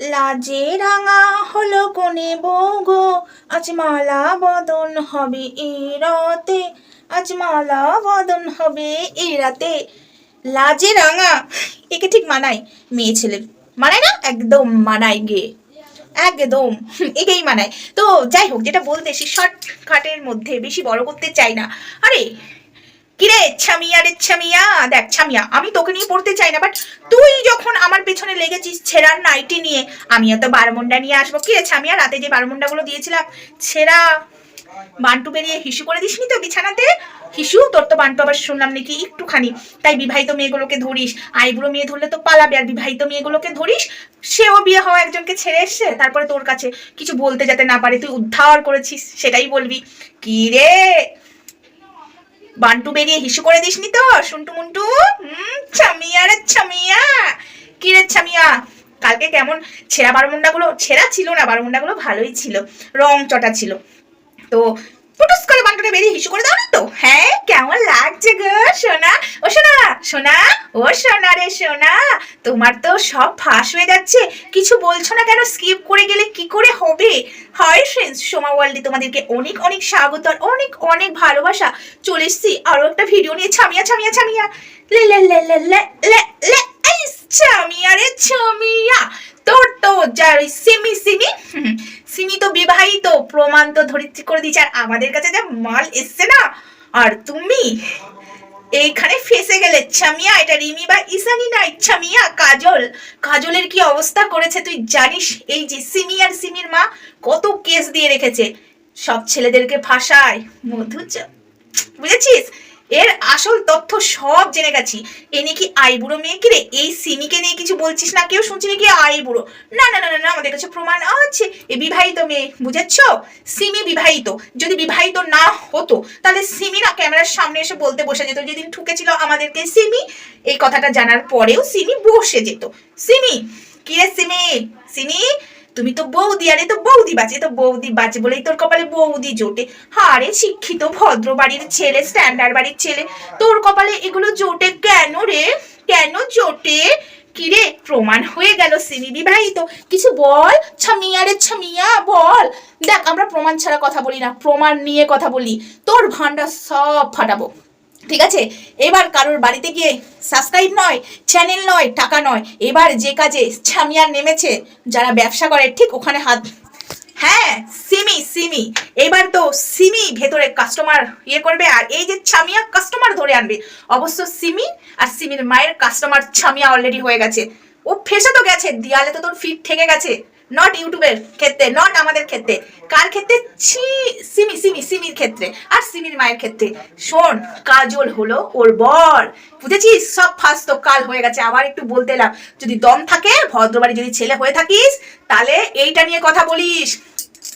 লাজে রাঙা হলো কোনে বগো। আজ মালা বদন হবে এ রাতে। আজ মালা বদন হবে এ রাতে। লাজে রাঙা, একে ঠিক মানায়। মেয়ে ছেলের মানায় না? একদম মানায় গে। একদম, একেই মানায়। তো যাই হোক, যেটা বলতে সে শর্টকাটের মধ্যে বেশি বড় করতে চাই না। আরে কিরে, ছামিয়া রে ছামিয়া? দেখ ছামিয়া, আমি তোকে নিয়ে পড়তে চাই না বাট তুই যখন আমার পেছনে লেগেছিস ছেঁড়ার নাইটি নিয়ে আমিও তো বারমুন্ডা নিয়ে আসব। কিরে ছামিয়া, রাতে যে বারমুন্ডাগুলো দিয়েছিলাম, ছেঁড়া বান্টু বেরিয়ে হিসু করে দিসনি তো বিছানাতে? হিসু, তোর তো বান্টু আবার শুনলাম নাকি একটুখানি। তাই বিবাহিত মেয়েগুলোকে ধরিস, আইবুড়ো মেয়ে ধরলে তো পালাবে, আর বিবাহিত মেয়েগুলোকে ধরিস, সেও বিয়ে হওয়া একজনকে ছেড়ে এসছে, তারপরে তোর কাছে কিছু বলতে যাতে না পারে, তুই উদ্ধার করেছিস, সেটাই বলবি। কি রে বান্টু বেরিয়ে হিসু করে দিসনি তো? শুন্টু মুন্টু? ছামিয়া রে ছামিয়া। কি রে ছামিয়া? কালকে কেমন ছেঁড়া বারমুন্ডাগুলো ছেঁড়া ছিল না বারমুন্ডা গুলো ভালোই ছিল। রং চটা ছিল। তো করে বান্টুটা বেরিয়ে হিসু করে দাও তো? হ্যাঁ কেমন লাগছে গো, সোনা? ও সোনা সোনা, ও সোনা রে সোনা, তোমার তো সব ফাঁস হয়ে যাচ্ছে। কিছু বলছো না কেন? স্কিপ করে গেলে কি করে হবে? হাই ফ্রেন্ডস সোমা ওয়ার্ল্ডে তোমাদেরকে অনেক অনেক স্বাগত আর অনেক অনেক ভালোবাসা। চলে এসছি আরও একটা ভিডিও নিয়ে, ছামিয়া ছামিয়া ছামিয়া। লে লে লে লে লে লে লে ছামিয়া রে, ছামিয়া। তোর তো যার সিমি সিমি সিমি তো বিবাহিত, প্রমাণ তো ধরিত্রী করে দিয়েছে। আর আমাদের কাছে যা মাল এসছে না, আর তুমি এইখানে ফেসে গেলে, ছামিয়া, এটা রিমি বা ইসানি নাই ছামিয়া, কাজল। কাজলের কি অবস্থা করেছে তুই জানিস? এই যে সিমি আর সিমির মা কত কেস দিয়ে রেখেছে। সব ছেলেদেরকে ফাঁসায়। মধু বুঝেছিস? এর আসল তথ্য সব জেনে গেছি। এ নিয়ে নাকি আইবুড়ো মেয়ে কি রে? এই সিমিকে নিয়ে কিছু বলছিস না? কেউ শুনছি নাকি আইবুড়ো? না না না না আমাদের কাছে প্রমাণ আছে। এ বিবাহিত মেয়ে, বুঝেছ? সিমি বিবাহিত। যদি বিবাহিত না হতো, তাহলে সিমি না ক্যামেরার সামনে এসে বলতে বসে যেত। যেদিন ঠুকেছিল আমাদেরকে সিমি, এই কথাটা জানার পরেও সিমি বসে যেত। সিমি, কি রে সিমি? সিমি তুমি তো বৌদি, আরে তো বৌদি বাঁচে তো বৌদি বাঁচে বলেই তোর কপালে বৌদি জোটে। হারে শিক্ষিত ভদ্র বাড়ির ছেলে স্ট্যান্ডার্ড বাড়ির ছেলে, তোর কপালে এগুলো জোটে কেন রে? কেন জোটে? কিরে, প্রমাণ হয়ে গেল সিমি বিবাহিত কিছু বল, ছামিয়া রে ছামিয়া, বল। দেখ, আমরা প্রমাণ ছাড়া কথা বলি না, প্রমাণ নিয়ে কথা বলি। তোর ভান্ডার সব ফাটাবো। ঠিক আছে? এবার কারোর বাড়িতে গিয়ে সাবস্ক্রাইব নয় চ্যানেল নয়, টাকা নয়, এবার যে কাজে ছামিয়ার নেমেছে, যারা ব্যবসা করে, ঠিক ওখানে হাত হ্যাঁ সিমি সিমি, এবার তো সিমি ভেতরে কাস্টমার ইয়ে করবে, আর এই যে ছামিয়া কাস্টমার ধরে আনবে, অবশ্য সিমি আর সিমির মায়ের কাস্টমার ছামিয়া অলরেডি হয়ে গেছে। ও ফেসে তো গেছে, দিয়ালে তো তোর ফিট থেকে গেছে। নট ইউটিউবের ক্ষেত্রে নট আমাদের ক্ষেত্রে। কার ক্ষেত্রে? ছি- সিমি সিমি, সিমির ক্ষেত্রে। আর সিমির মায়ের ক্ষেত্রে। শোন, কাজল হলো ওর বর। বুঝেছিস? সব ফার্স্ট তো কাল হয়ে গেছে। আবার একটু বলতে এলাম। যদি দম থাকে, ভদ্রবাড়ি যদি ছেলে হয়ে থাকিস, তাহলে এইটা নিয়ে কথা বলিস।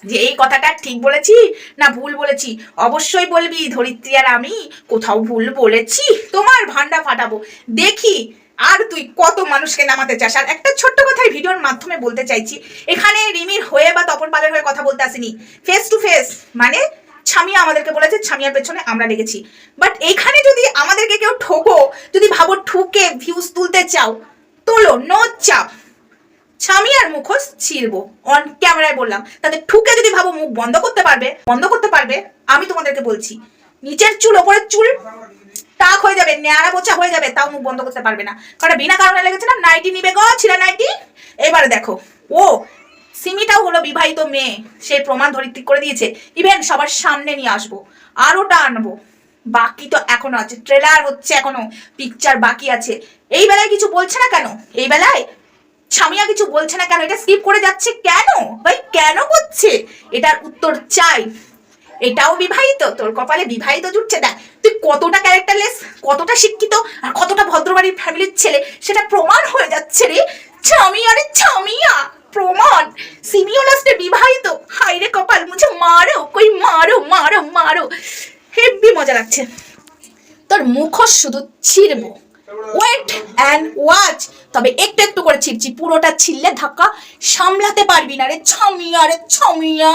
যে এই কথাটা ঠিক বলেছি না ভুল বলেছি? অবশ্যই বলবি, ধরিত্রী আর আমি কোথাও ভুল বলেছি। তোমার ভান্ডা ফাটাবো। দেখি আর তুই কত মানুষকে নামাতে চাস? আর একটা ছোট্ট কথাই ভিডিওর মাধ্যমে বলতে চাইছি। এখানে রিমির হয়ে বা তপন পালের হয়ে কথা বলতে আসিনি। ফেস টু ফেস মানে ছামিয়া আমাদেরকে বলেছে, ছামিয়ার পেছনে আমরা লেগেছি। বাট এখানে যদি আমাদেরকে কেউ ঠোকো, যদি ভাবো ঠুকে ভিউজ তুলতে চাও, তোলো নো চাপ। ছামিয়ার মুখোশ ছিড়বো অন ক্যামেরায় বললাম। তাদের ঠুকে যদি ভাবো মুখ বন্ধ করতে পারবে, বন্ধ করতে পারবে, আমি তোমাদেরকে বলছি। নিচের চুল, ওপরের চুল টাক হয়ে যাবে, ন্যাড়া বোচা হয়ে যাবে, তাও মুখ বন্ধ করতে পারবে না। কারণ বিনা কারণে লেগেছে না, নাইটি নিবে গো, ছিঁড়া নাইটি। এবারে দেখো, ও, সিমিটাও হলো বিবাহিত মেয়ে, সে প্রমাণ ধরিত্রিক করে দিয়েছে। ইভেন সবার সামনে নিয়ে আসব আরোটা আনব। বাকি তো এখনও আছে ট্রেলার হচ্ছে এখনও পিকচার বাকি আছে। এই বেলায় কিছু বলছে না কেন? এই বেলায়? ছামিয়া কিছু বলছে না কেন? এটা স্কিপ করে যাচ্ছে কেন? ভাই, কেন করছে? এটার উত্তর চাই। এটাও বিবাহিত, তোর কপালে বিবাহিত জুটছে। দেখ, তুই কতটা ক্যারেক্টারলেস কতটা শিক্ষিত আর কতটা ভদ্রবাড়ির ফ্যামিলির ছেলে, সেটা প্রমাণ হয়ে যাচ্ছে রে। ছামিয়া রে ছামিয়া, প্রমাণ। সিমিও লাস্টে বিবাহিত। হাইরে কপাল মুঝে মারো, কই মারো মারো মারো। হেব্বি মজা লাগছে। তোর মুখোশ শুধু ছিঁড়বো। ওয়েট অ্যান্ড ওয়াচ তবে একটু একটু করে ছিঁড়ছি পুরোটা ছিললে ধাক্কা সামলাতে পারবি না রে। ছমিয়া রে, ছমিয়া।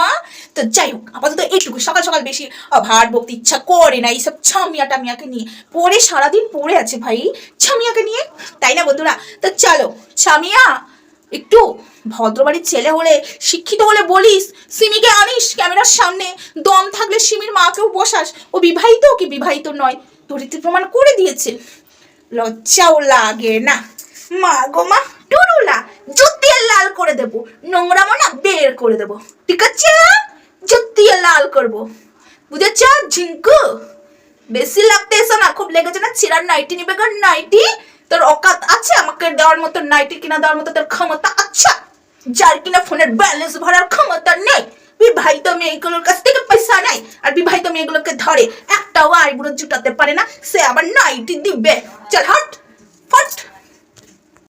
তো যাই হোক, আপাতত এইটুকু। সকাল সকাল বেশি ভাট বকতে ইচ্ছা করে না এইসব ছামিয়া টামিয়াকে নিয়ে। পড়ে সারাদিন পড়ে আছে ভাই ছামিয়াকে নিয়ে। তাই না বন্ধুরা? তো চলো, ছামিয়া, একটু ভদ্রবাড়ির ছেলে হলে, শিক্ষিত হলে বলিস, সিমিকে আনিস ক্যামেরার সামনে। দম থাকলে সিমির মাকেও বসাস। ও বিবাহিত কি বিবাহিত নয়? তরিতে প্রমাণ করে দিয়েছে। লজ্জাও লাগে না। মা গো মা টুরুলা জুতিয়ে লাল করে দেব নোংরা মনা বের করে দেব, ঠিক আছে? জুতিয়ে লাল করব। বুঝেছ, ঝিঙ্কু? বেশি লাগতে এসো না, খুব লেগেছে না? ছিঁড়ার নাইটি নিবে কার নাইটি? তোর অকাত আছে? আমাকে দেওয়ার মতো নাইটি কিনা, দেওয়ার মতো তোর ক্ষমতা আচ্ছা যার কিনা ফোনের ব্যালেন্স ভরার ক্ষমতা নেই। বিবাহিত মেয়েগুলোর কাছ থেকে পয়সা নেই আর বিবাহিত মেয়েগুলোকে ধরে। একটাও আইবুড়ো জুটাতে পারে না, সে আবার নাইটি দিবে। চল, হট, ফট।